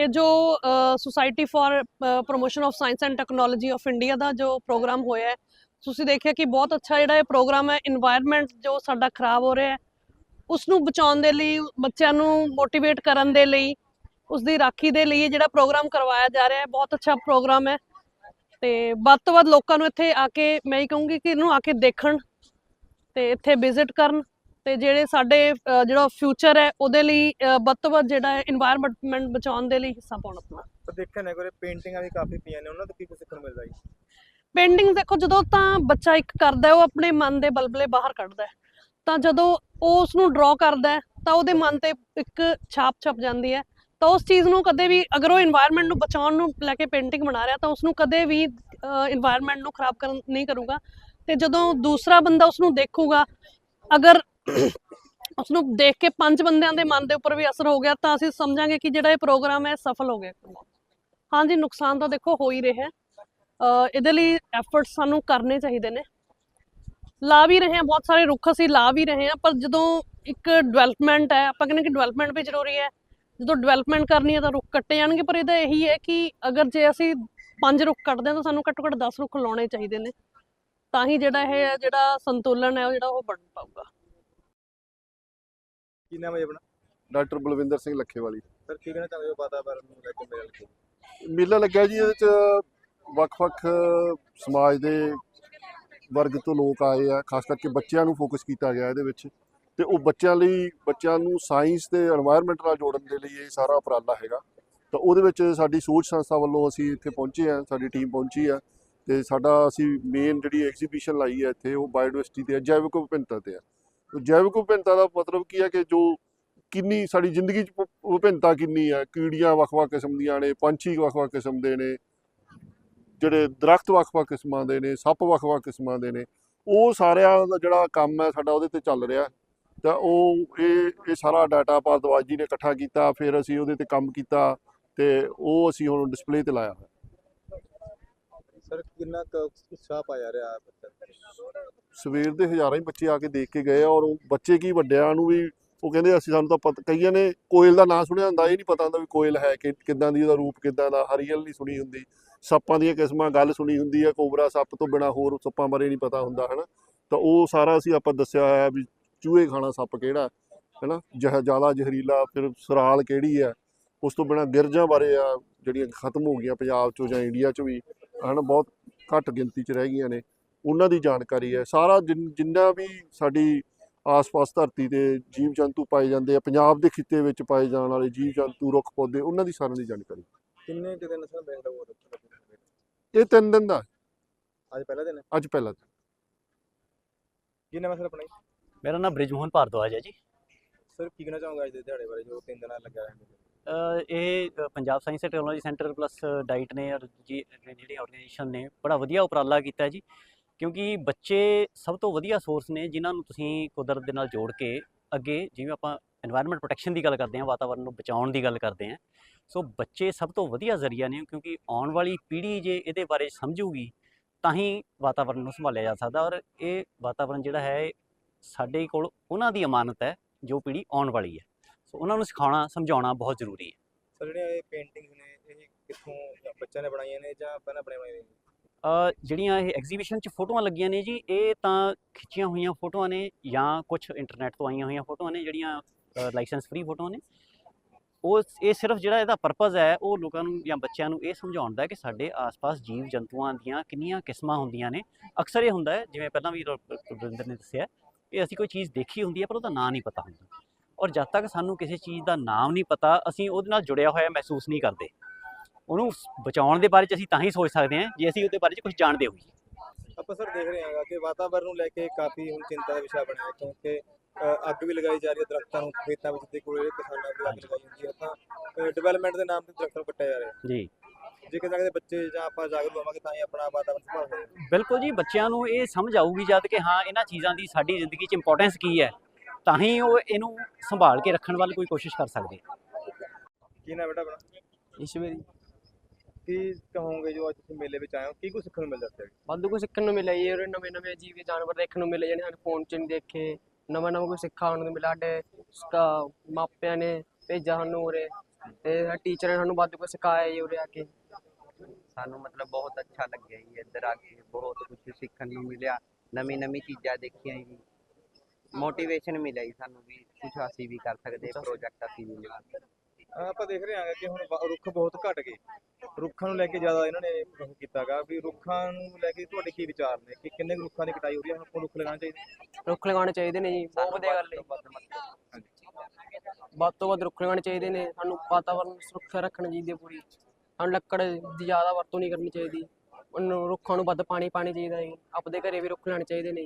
ਇਹ ਜੋ society for promotion of science and technology of India ਦਾ ਜੋ ਪ੍ਰੋਗਰਾਮ ਹੋਇਆ ਹੈ, ਤੁਸੀਂ ਦੇਖਿਆ ਕਿ ਬਹੁਤ ਅੱਛਾ ਜਿਹੜਾ ਇਹ ਪ੍ਰੋਗਰਾਮ ਹੈ এনवायरमेंट ਜੋ ਸਾਡਾ ਖਰਾਬ ਹੋ ਰਿਹਾ ਹੈ ਉਸ ਨੂੰ ਬਚਾਉਣ ਦੇ ਲਈ, ਬੱਚਿਆਂ ਨੂੰ ਮੋਟੀਵੇਟ ਕਰਨ ਦੇ ਲਈ ਉਸ ਦੀ ਰਾਖੀ ਦੇ ਲਈ ਜਿਹੜਾ ਪ੍ਰੋਗਰਾਮ ਕਰਵਾਇਆ ਜਾ ਰਿਹਾ ਹੈ, ਬਹੁਤ ਅੱਛਾ ਪ੍ਰੋਗਰਾਮ ਹੈ। ਤੇ ਵੱਧ ਤੋਂ ਵੱਧ ਲੋਕਾਂ ਨੂੰ ਇੱਥੇ ਆ ਕੇ, ਮੈਂ ਹੀ ਕਹੂੰਗੀ ਕਿ ਇਹਨੂੰ ਆ ਕੇ ਦੇਖਣ ਤੇ ਇੱਥੇ ਵਿਜ਼ਿਟ ਕਰਨ। ਤੇ ਜਿਹੜੇ ਸਾਡੇ ਜਿਹੜਾ ਫਿਊਚਰ ਹੈ ਉਹਦੇ ਲਈ ਵੱਧ ਤੋਂ ਵੱਧ ਜਿਹੜਾ ਹੈ এনवायरमेंट ਬਚਾਉਣ ਦੇ ਲਈ ਹਿੱਸਾ ਪਾਉਣਾ ਪੈਣਾ। ਤਾਂ ਦੇਖਿਆ ਨੇ ਕੋਰੇ ਪੇਂਟਿੰਗਾਂ ਵੀ ਕਾਫੀ ਪਈਆਂ ਨੇ ਉਹਨਾਂ ਤੋਂ ਕੀ ਕੁਝ ਸਿੱਖਣ ਮਿਲਦਾ ਜੀ? ਪੇਂਟਿੰਗ ਦੇਖੋ ਜਦੋਂ ਤਾਂ ਬੱਚਾ ਇੱਕ ਕਰਦਾ ਉਹ ਆਪਣੇ ਮਨ ਦੇ ਬਲਬਲੇ ਬਾਹਰ ਕੱਢਦਾ ਤਾਂ ਜਦੋਂ ਉਹ ਉਸ ਨੂੰ ਡਰਾ ਕਰਦਾ ਤਾਂ ਉਹਦੇ ਮਨ ਤੇ ਇੱਕ ਛਾਪ ਛਪ ਜਾਂਦੀ ਹੈ। ਤਾਂ ਉਸ ਚੀਜ਼ ਨੂੰ ਕਦੇ ਵੀ ਅਗਰ ਉਹ এনवायरमेंट ਨੂੰ ਬਚਾਉਣ ਨੂੰ ਲੈ ਕੇ ਪੇਂਟਿੰਗ ਬਣਾ ਰਿਹਾ ਤਾਂ ਉਸ ਨੂੰ ਕਦੇ ਵੀ এনवायरमेंट ਨੂੰ ਖਰਾਬ ਕਰਨ ਨਹੀਂ ਕਰੂਗਾ। ਤੇ ਜਦੋਂ ਦੂਸਰਾ ਬੰਦਾ ਉਸ ਨੂੰ ਦੇਖੂਗਾ ਅਗਰ ਉਸ ਨੂੰ ਦੇਖ ਕੇ ਪੰਜ ਬੰਦਿਆਂ ਦੇ ਮਨ ਦੇ ਉੱਪਰ ਵੀ ਅਸਰ ਹੋ ਗਿਆ, ਤਾਂ ਅਸੀਂ ਸਮਝਾਂਗੇ ਕਿ ਜਿਹੜਾ ਇਹ ਪ੍ਰੋਗਰਾਮ ਹੈ ਸਫਲ ਹੋ ਗਿਆ। ਹਾਂਜੀ, ਨੁਕਸਾਨ ਤਾਂ ਦੇਖੋ ਹੋ ਹੀ ਰਿਹਾ। ਇਹਦੇ ਲਈ ਐਫਰਟਸ ਸਾਨੂੰ ਕਰਨੇ ਚਾਹੀਦੇ ਨੇ। ਲਾ ਵੀ ਰਹੇ ਹਾਂ, ਬਹੁਤ ਸਾਰੇ ਰੁੱਖ ਅਸੀਂ ਲਾ ਵੀ ਰਹੇ ਹਾਂ, ਪਰ ਜਦੋਂ ਇੱਕ ਡਿਵੈਲਪਮੈਂਟ ਹੈ, ਆਪਾਂ ਕਹਿੰਦੇ ਕਿ ਡਿਵੈਲਪਮੈਂਟ ਵੀ ਜ਼ਰੂਰੀ ਹੈ। ਜਦੋਂ ਡਿਵੈਲਪਮੈਂਟ ਕਰਨੀ ਹੈ ਤਾਂ ਰੁੱਖ ਕੱਟੇ ਜਾਣਗੇ, ਪਰ ਇਹਦਾ ਇਹੀ ਹੈ ਕਿ ਅਗਰ ਜੇ ਅਸੀਂ ਪੰਜ ਰੁੱਖ ਕੱਟਦੇ ਹਾਂ ਤਾਂ ਸਾਨੂੰ ਘੱਟੋ ਘੱਟ 10 ਰੁੱਖ ਲਾਉਣੇ ਚਾਹੀਦੇ ਨੇ। ਤਾਂ ਹੀ ਜਿਹੜਾ ਇਹ ਜਿਹੜਾ ਸੰਤੁਲਨ ਹੈ, ਉਹ ਜਿਹੜਾ ਉਹ ਬਣ ਪਾਊਗਾ। ਕੀ ਨਾਮ ਹੈ ਆਪਣਾ? ਡਾਕਟਰ ਬਲਵਿੰਦਰ ਸਿੰਘ ਲੱਖੇਵਾਲੀ। ਸਰ ਕੀ ਕਹਿਣਾ ਚਾਹੁੰਦੇ ਹੋ ਵਾਤਾਵਰਨ ਨੂੰ ਲੈ ਕੇ ਮੇਲ ਕੇ ਮੇਲਾ ਲੱਗਿਆ ਜੀ ਇਹਦੇ ਚ ਵੱਖ-ਵੱਖ ਸਮਾਜ ਦੇ ਵਰਗ ਤੋਂ ਲੋਕ ਆਏ ਆ ਖਾਸ ਕਰਕੇ ਬੱਚਿਆਂ ਨੂੰ ਫੋਕਸ ਕੀਤਾ ਗਿਆ ਇਹਦੇ ਵਿੱਚ। ਤੇ ਉਹ ਬੱਚਿਆਂ ਲਈ ਬੱਚਿਆਂ ਨੂੰ ਸਾਇੰਸ ਤੇ এনवायरमेंट ਨਾਲ ਜੋੜਨ ਦੇ ਲਈ ਇਹ ਸਾਰਾ ਉਪਰਾਲਾ ਹੈਗਾ। ਤਾਂ ਉਹਦੇ ਵਿੱਚ ਸਾਡੀ ਸੋਚ ਸੰਸਥਾ ਵੱਲੋਂ ਅਸੀਂ ਇੱਥੇ ਪਹੁੰਚੇ ਆ ਸਾਡੀ ਟੀਮ ਪਹੁੰਚੀ ਆ। ਤੇ ਸਾਡਾ ਅਸੀਂ ਮੇਨ ਜਿਹੜੀ ਐਗਜ਼ੀਬਿਸ਼ਨ ਲਾਈ ਹੈ ਇੱਥੇ ਉਹ ਬਾਇਓਡਾਇਵਰਸਿਟੀ ਤੇ ਜੈਵਿਕ ਵਿਭਿੰਨਤਾ ਤੇ ਆ। ਜੈਵਿਕ ਵਿਭਿੰਨਤਾ ਦਾ ਮਤਲਬ ਕੀ ਹੈ ਕਿ ਜੋ ਕਿੰਨੀ ਸਾਡੀ ਜ਼ਿੰਦਗੀ 'ਚ ਵਿਭਿੰਨਤਾ ਕਿੰਨੀ ਹੈ, ਕੀੜੀਆਂ ਵੱਖ-ਵੱਖ ਕਿਸਮ ਦੀਆਂ ਨੇ, ਪੰਛੀ ਵੱਖ-ਵੱਖ ਕਿਸਮ ਦੇ ਨੇ, ਜਿਹੜੇ ਦਰਖਤ ਵੱਖ-ਵੱਖ ਕਿਸਮਾਂ ਦੇ ਨੇ, ਸੱਪ ਵੱਖ-ਵੱਖ ਕਿਸਮਾਂ ਦੇ ਨੇ, ਉਹ ਸਾਰਿਆਂ ਦਾ ਜਿਹੜਾ ਕੰਮ ਹੈ ਸਾਡਾ ਉਹਦੇ ਤੇ ਚੱਲ ਰਿਹਾ। ਤਾਂ ਉਹ, ਇਹ ਇਹ ਸਾਰਾ ਡਾਟਾ ਭਾਰਦਵਾਜ ਜੀ ਨੇ ਇਕੱਠਾ ਕੀਤਾ, ਫਿਰ ਅਸੀਂ ਉਹਦੇ ਤੇ ਕੰਮ ਕੀਤਾ ਤੇ ਉਹ ਅਸੀਂ ਹੁਣ ਡਿਸਪਲੇ ਤੇ ਲਾਇਆ ਹੋਇਆ। ਸਰ, ਕਿੰਨਾ ਕੁ ਉਤਸ਼ਾਹ ਪਾਇਆ ਰਿਹਾ ਬੱਚਾ ਸਵੇਰ ਦੇ ਹਜ਼ਾਰਾਂ ਹੀ ਬੱਚੇ ਆ ਕੇ ਦੇਖ ਕੇ ਗਏ ਆ ਔਰ ਉਹ ਬੱਚੇ ਕੀ ਵੱਡਿਆਂ ਨੂੰ ਵੀ ਉਹ ਕਹਿੰਦੇ ਅਸੀਂ ਸਾਨੂੰ ਤਾਂ ਪਤਾ, ਕਈਆਂ ਨੇ ਕੋਇਲ ਦਾ ਨਾਂ ਸੁਣਿਆ ਹੁੰਦਾ, ਇਹ ਨਹੀਂ ਪਤਾ ਹੁੰਦਾ ਵੀ ਕੋਇਲ ਹੈ ਕਿ ਕਿੱਦਾਂ ਦੀ ਉਹਦਾ ਰੂਪ ਕਿੱਦਾਂ ਦਾ, ਹਰੀਅਲ ਨਹੀਂ ਸੁਣੀ ਹੁੰਦੀ, ਸੱਪਾਂ ਦੀਆਂ ਕਿਸਮਾਂ ਗੱਲ ਸੁਣੀ ਹੁੰਦੀ ਹੈ, ਕੋਬਰਾ ਸੱਪ ਤੋਂ ਬਿਨਾ ਹੋਰ ਸੱਪਾਂ ਬਾਰੇ ਨਹੀਂ ਪਤਾ ਹੁੰਦਾ, ਹਨਾ? ਤਾਂ ਉਹ ਸਾਰਾ ਅਸੀਂ ਆਪਾਂ ਦੱਸਿਆ ਹੋਇਆ ਵੀ ਚੂਹੇ ਖਾਣਾ ਸੱਪ ਕਿਹੜਾ, ਹਨਾ? ਜ਼ਿਆਦਾ ਜ਼ਹਿਰੀਲਾ, ਫਿਰ ਸਰਾਲ ਕਿਹੜੀ ਹੈ? ਉਸ ਤੋਂ ਬਿਨਾ ਗਿਰਜਾਂ ਬਾਰੇ ਆ ਜਿਹੜੀਆਂ ਖਤਮ ਹੋ ਗਈਆਂ ਪੰਜਾਬ ਚੋਂ ਜਾਂ ਇੰਡੀਆ ਚੋਂ ਵੀ ਹਨਾ ਬਹੁਤ ਘੱਟ ਗਿਣਤੀ 'ਚ ਰਹਿ ਗਈਆਂ ਨੇ। ਉਹਨਾਂ ਦੀ ਜਾਣਕਾਰੀ ਹੈ। ਸਾਰਾ ਜਿਨ- ਵੀ ਸਾਡੀ ਆਸ-ਪਾਸ ਧਰਤੀ ਤੇ ਜੀਵ ਜੰਤੂ ਪਾਏ ਜਾਂਦੇ ਆ ਪੰਜਾਬ ਦੇ ਖਿੱਤੇ ਵਿੱਚ ਪਾਏ ਜਾਣ ਵਾਲੇ ਜੀਵ ਜੰਤੂ ਰੁੱਖ ਪੌਦੇ ਉਹਨਾਂ ਦੀ ਸਾਰਿਆਂ ਦੀ ਜਾਣਕਾਰੀ। ਕਿੰਨੇ ਕੁ ਦਿਨ ਸਰ ਬੈਂਡ ਹੋ ਇਹ ਤਿੰਨ ਦਿਨ ਦਾ। ਅੱਜ ਪਹਿਲਾ ਦਿਨ ਹੈ? ਅੱਜ ਪਹਿਲਾ ਦਿਨ। ਕੀ ਨਾਮ ਹੈ ਸਰ ਆਪਣਾ ਜੀ? ਮੇਰਾ ਨਾਮ ਬ੍ਰਿਜਮੋਹਨ ਭਾਰਦਵਾਜ ਹੈ ਜੀ। ਸਰ ਕੀ ਕਹਿਣਾ ਚਾਹੋਗੇ ਅੱਜ ਦੇ ਦਿਹਾੜੇ ਬਾਰੇ ਜੋ ਤਿੰਨ ਦਿਨਾਂ ਲੱਗਾ ਹੈ ਅ, ਇਹ Punjab science and technology centre plus diet ਨੇ ਔਰ ਜੀ ਜਿਹੜੀ ਆਰਗੇਨਾਈਜੇਸ਼ਨ ਨੇ ਬੜਾ ਵਧੀਆ ਉਪਰਾਲਾ ਕੀਤਾ ਜੀ। ਕਿਉਂਕਿ ਬੱਚੇ ਸਭ ਤੋਂ ਵਧੀਆ ਸੋਰਸ ਨੇ ਜਿਨ੍ਹਾਂ ਨੂੰ ਤੁਸੀਂ ਕੁਦਰਤ ਦੇ ਨਾਲ ਜੋੜ ਕੇ ਅੱਗੇ ਜਿਵੇਂ ਆਪਾਂ এনवायरमेंट ਪ੍ਰੋਟੈਕਸ਼ਨ ਦੀ ਗੱਲ ਕਰਦੇ ਹਾਂ ਵਾਤਾਵਰਣ ਨੂੰ ਬਚਾਉਣ ਦੀ ਗੱਲ ਕਰਦੇ ਹਾਂ। ਸੋ ਬੱਚੇ ਸਭ ਤੋਂ ਵਧੀਆ ਜ਼ਰੀਆ ਨੇ ਕਿਉਂਕਿ ਆਉਣ ਵਾਲੀ ਪੀੜ੍ਹੀ ਜੇ ਇਹਦੇ ਬਾਰੇ ਸਮਝੂਗੀ ਤਾਂ ਹੀ ਵਾਤਾਵਰਣ ਨੂੰ ਸੰਭਾਲਿਆ ਜਾ ਸਕਦਾ ਔਰ ਇਹ ਵਾਤਾਵਰਣ ਜਿਹੜਾ ਹੈ ਸਾਡੇ ਕੋਲ ਉਹਨਾਂ ਦੀ ਅਮਾਨਤ ਹੈ ਜੋ ਪੀੜ੍ਹੀ ਆਉਣ ਵਾਲੀ ਹੈ। ਸੋ ਉਹਨਾਂ ਨੂੰ ਸਿਖਾਉਣਾ ਸਮਝਾਉਣਾ ਬਹੁਤ ਜ਼ਰੂਰੀ ਹੈ। ਸਰ ਜਿਹੜੀਆਂ ਇਹ ਪੇਂਟਿੰਗਸ ਨੇ ਇਹ ਕਿੱਥੋਂ ਜਾਂ ਬੱਚਿਆਂ ਨੇ ਬਣਾਈਆਂ ਨੇ ਜਾਂ ਪਹਿਲਾਂ ਬਣਾਈਆਂ ਨੇ? ਅ, ਜਿਹੜੀਆਂ ਇਹ ਐਗਜ਼ੀਬਿਸ਼ਨ 'ਚ ਫੋਟੋਆਂ ਲੱਗੀਆਂ ਨੇ ਜੀ ਇਹ ਤਾਂ ਖਿੱਚੀਆਂ ਹੋਈਆਂ ਫੋਟੋਆਂ ਨੇ ਜਾਂ ਕੁਝ ਇੰਟਰਨੈਟ ਤੋਂ ਆਈਆਂ ਹੋਈਆਂ ਫੋਟੋਆਂ ਨੇ ਜਿਹੜੀਆਂ ਲਾਇਸੈਂਸ ਫ੍ਰੀ ਫੋਟੋਆਂ ਨੇ। ਉਹ ਇਹ ਸਿਰਫ ਜਿਹੜਾ ਇਹਦਾ ਪਰਪਸ ਹੈ ਉਹ ਲੋਕਾਂ ਨੂੰ ਜਾਂ ਬੱਚਿਆਂ ਨੂੰ ਇਹ ਸਮਝਾਉਣ ਦਾ ਹੈ ਕਿ ਸਾਡੇ ਆਸ-ਪਾਸ ਜੀਵ ਜੰਤੂਆਂ ਦੀਆਂ ਕਿੰਨੀਆਂ ਕਿਸਮਾਂ ਹੁੰਦੀਆਂ ਨੇ। ਅਕਸਰ ਇਹ ਹੁੰਦਾ ਹੈ ਜਿਵੇਂ ਪਹਿਲਾਂ ਵੀ ਰਵਿੰਦਰ ਨੇ ਦੱਸਿਆ ਕਿ ਅਸੀਂ ਕੋਈ ਚੀਜ਼ ਦੇਖੀ ਹੁੰਦੀ ਹੈ ਪਰ ਉਹਦਾ ਨਾਂ ਨਹੀਂ ਪਤਾ ਹੁੰਦਾ। ਔਰ ਜਦ ਤੱਕ ਸਾਨੂੰ ਕਿਸੇ ਚੀਜ਼ ਦਾ ਨਾਮ ਨਹੀਂ ਪਤਾ ਅਸੀਂ ਉਹਦੇ ਨਾਲ ਜੁੜਿਆ ਹੋਇਆ ਮਹਿਸੂਸ ਨਹੀਂ ਕਰਦੇ। ਉਹਨੂੰ ਬਚਾਉਣ ਦੇ ਬਾਰੇ 'ਚ ਅਸੀਂ ਤਾਂ ਹੀ ਸੋਚ ਸਕਦੇ ਹਾਂ ਜੇ ਅਸੀਂ ਉਹਦੇ ਬਾਰੇ 'ਚ ਕੁਝ ਜਾਣਦੇ ਹੋਈਏ। ਆਪਾਂ ਸਰ ਦੇਖ ਰਹੇ ਹਾਂਗਾ ਕਿ ਵਾਤਾਵਰਨ ਨੂੰ ਲੈ ਕੇ ਕਾਫੀ ਹੁਣ ਚਿੰਤਾ ਦਾ ਵਿਸ਼ਾ ਬਣਿਆ ਕਿਉਂਕਿ ਅੱਗ ਵੀ ਲਗਾਈ ਜਾ ਰਹੀ ਹੈ ਦਰਖਤਾਂ ਨੂੰ ਖੇਤਾਂ ਵਿੱਚ ਦੇ ਕੋਲ ਕਿਸਾਨਾਂ ਦੀ ਅੱਗ ਲਗਾਈ ਹੈ ਤਾਂ ਡਿਵੈਲਪਮੈਂਟ ਦੇ ਨਾਮ ਤੇ ਦਰਖਤ ਨੂੰ ਕੱਟਿਆ ਜਾ ਰਿਹਾ ਹੈ ਜੀ। ਜੇ ਕਿਤੇ ਨਾ ਕਿਤੇ ਬੱਚੇ ਜਾਂ ਆਪਾਂ ਜਾਗਰੂਕ ਹੋਵਾਂਗੇ ਤਾਂ ਹੀ ਆਪਣਾ ਵਾਤਾਵਰਨ ਸੰਭਾਲ ਸਕਦੇ ਹਾਂ ਬਿਲਕੁਲ ਜੀ ਬੱਚਿਆਂ ਨੂੰ ਇਹ ਸਮਝ ਆਊਗੀ ਜਦ ਕਿ ਹਾਂ ਇਹਨਾਂ ਚੀਜ਼ਾਂ ਦੀ ਸਾਡੀ ਜ਼ਿੰਦਗੀ 'ਚ ਇੰਪੋਰਟੈਂਸ ਕੀ ਹੈ। ਤਾਂ ਹੀ ਉਹ ਇਹਨੂੰ ਸੰਭਾਲ ਕੇ ਰੱਖਣ ਵੱਲ ਕੋਈ ਕੋਸ਼ਿਸ਼ ਕਰ ਸਕਦੇ। ਕੀ ਨਾਮ ਬੇਟਾ ਆਪਣਾ? ਈਸ਼ਵਰੀ। ਕੀ ਕਹੋਗੇ ਜੋ ਅੱਜ ਤੁਸੀਂ ਮੇਲੇ ਵਿੱਚ ਆਏ ਹੋ? ਕੀ ਕੁਝ ਸਿੱਖਣ ਨੂੰ ਮਿਲਦਾ ਇੱਥੇ ਵਾਧੂ ਕੁਝ ਸਿੱਖਣ ਨੂੰ ਮਿਲਿਆ ਜੀ ਔਰ ਨਵੇਂ ਨਵੇਂ ਜੀਵ ਜਾਨਵਰ ਦੇਖਣ ਨੂੰ ਮਿਲੇ ਜਿਹੜੇ ਸਾਨੂੰ ਫੋਨ 'ਚ ਨਹੀਂ ਦੇਖੇ ਨਵਾਂ ਨਵਾਂ ਕੁਝ ਸਿੱਖਣ ਨੂੰ ਮਿਲਿਆ ਸਾਡੇ ਸਟਾ- ਮਾਪਿਆਂ ਨੇ ਭੇਜਿਆ ਸਾਨੂੰ ਉਰੇ ਤੇ ਟੀਚਰ ਨੇ ਸਾਨੂੰ ਵੱਧ ਕੁਝ ਸਿਖਾਇਆ ਜੀ ਉਰੇ ਆ ਕੇ। ਸਾਨੂੰ ਮਤਲਬ ਬਹੁਤ ਅੱਛਾ ਲੱਗਿਆ ਜੀ ਇੱਧਰ ਆ ਕੇ ਬਹੁਤ ਕੁਝ ਸਿੱਖਣ ਨੂੰ ਮਿਲਿਆ ਨਵੀਂ ਨਵੀਂ ਚੀਜ਼ਾਂ ਦੇਖੀਆਂ ਜੀ। ਮੋਟੀਵੇਸ਼ਨ ਮਿਲਿਆ ਜੀ ਸਾਨੂੰ ਵੀ ਕੁਝ ਅਸੀਂ ਵੀ ਕਰ ਸਕਦੇ ਪ੍ਰੋਜੈਕਟ ਅਸੀਂ ਵੀ ਲਿਆ ਅਹ ਆਪਾਂ ਦੇਖ ਰਹੇ ਹਾਂ ਕਿ ਹੁਣ ਬ- ਰੁੱਖ ਬਹੁਤ ਘਟ ਗਏ। ਰੁੱਖਾਂ ਨੂੰ ਲੈ ਕੇ ਜ਼ਿਆਦਾ ਇਹਨਾਂ ਨੇ ਉਹ ਕੀਤਾਗਾ ਵੀ ਰੁੱਖਾਂ ਨੂੰ ਲੈ ਕੇ ਤੁਹਾਡੇ ਕੀ ਵਿਚਾਰ ਨੇ? ਕਿ ਕਿੰਨੇ ਕੁ ਰੁੱਖਾਂ ਦੀ ਕਟਾਈ ਹੋ ਰਹੀ ਹੈ? ਹੁਣ ਆਪਾਂ ਰੁੱਖ ਲਗਾਉਣੇ ਚਾਹੀਦੇ ਰੁੱਖ ਲਗਾਉਣੇ ਚਾਹੀਦੇ ਨੇ ਜੀ ਬਹੁਤ ਵਧੀਆ ਗੱਲ ਹੈ ਵੱਧ ਤੋਂ ਵੱਧ ਰੁੱਖ ਲਗਾਉਣੇ ਚਾਹੀਦੇ ਨੇ ਸਾਨੂੰ ਵਾਤਾਵਰਨ ਸੁਰੱਖਿਆ ਰੱਖਣੀ ਚਾਹੀਦੀ ਹੈ ਪੂਰੀ। ਸਾਨੂੰ ਲੱਕੜ ਦੀ ਜ਼ਿਆਦਾ ਵਰਤੋਂ ਨਹੀਂ ਕਰਨੀ ਚਾਹੀਦੀ। ਉਹਨੂੰ ਰੁੱਖਾਂ ਨੂੰ ਵੱਧ ਪਾਣੀ ਪਾਣੀ ਚਾਹੀਦਾ ਹੈ ਆਪਦੇ ਘਰੇ ਵੀ ਰੁੱਖ ਲਾਉਣੇ ਚਾਹੀਦੇ ਨੇ।